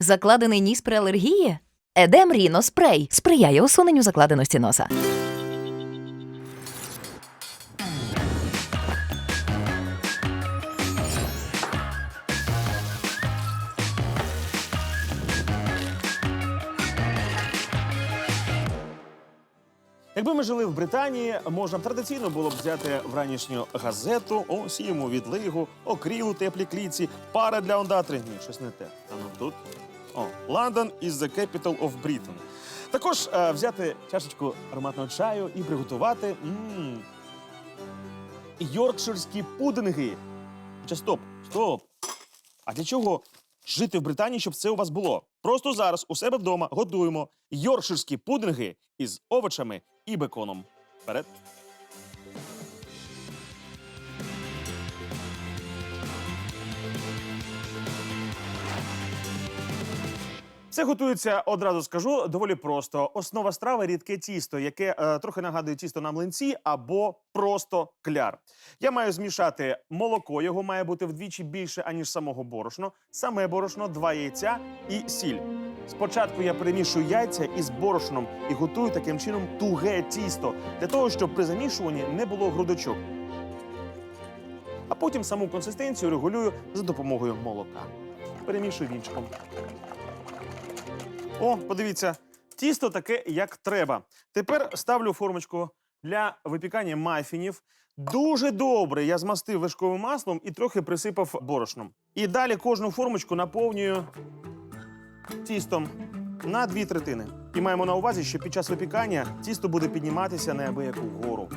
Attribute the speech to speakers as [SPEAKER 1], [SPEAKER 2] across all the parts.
[SPEAKER 1] Закладений ніс при алергії? Едем Ріно спрей сприяє усуненню закладеності носа.
[SPEAKER 2] Якби ми жили в Британії, можна традиційно було б взяти вранішню газету, о, сіємо відлигу, окрілу теплі кліці, пара для ондатри. Ні, щось не те. А ну тут. О, London is the capital of Britain. Також е, взяти чашечку ароматного чаю і приготувати м, йоркширські пудинги. Хоча стоп, стоп. А для чого жити в Британії, щоб це у вас було? Просто зараз у себе вдома готуємо йоркширські пудинги із овочами і беконом. Вперед. Все готується, одразу скажу, доволі просто. Основа страви рідке тісто, яке е, трохи нагадує тісто на млинці або просто кляр. Я маю змішати молоко, його має бути вдвічі більше, аніж самого борошно, саме борошно, два яйця і сіль. Спочатку я перемішую яйця із борошном і готую таким чином туге тісто, для того, щоб при замішуванні не було грудочок. А потім саму консистенцію регулюю за допомогою молока. Перемішую вінчиком. О, подивіться, тісто таке, як треба. Тепер ставлю формочку для випікання мафінів. Дуже добре я змастив вершковим маслом і трохи присипав борошном. І далі кожну формочку наповнюю тістом на дві третини. І маємо на увазі, що під час випікання тісто буде підніматися неабияку вгору.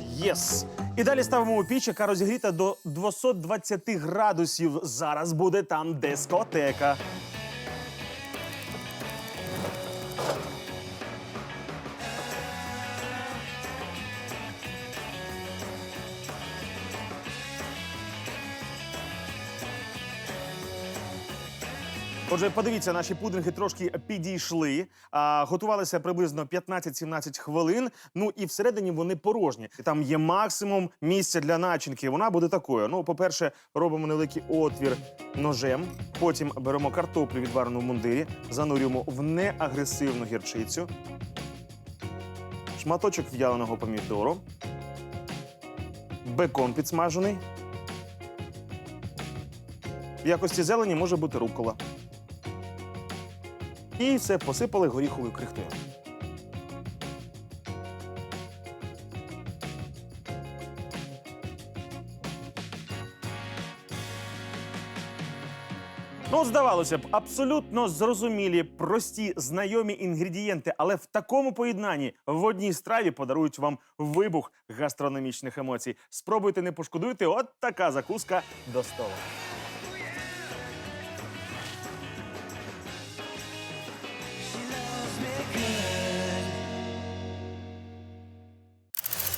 [SPEAKER 2] Єс! І далі ставимо у піч, яка розігріта до 220 градусів. Зараз буде там дискотека. Отже, подивіться, наші пудинги трошки підійшли. А, готувалися приблизно 15-17 хвилин. Ну і всередині вони порожні. Там є максимум місця для начинки. Вона буде такою. Ну, по-перше, робимо невеликий отвір ножем. Потім беремо картоплю відварену в мундирі, занурюємо в неагресивну гірчицю, шматочок в'яленого помідору, бекон підсмажений. В якості зелені може бути рукола. І все посипали горіховою крихтою. Ну, здавалося б, абсолютно зрозумілі, прості, знайомі інгредієнти, але в такому поєднанні в одній страві подарують вам вибух гастрономічних емоцій. Спробуйте, не пошкодуйте, от така закуска до столу.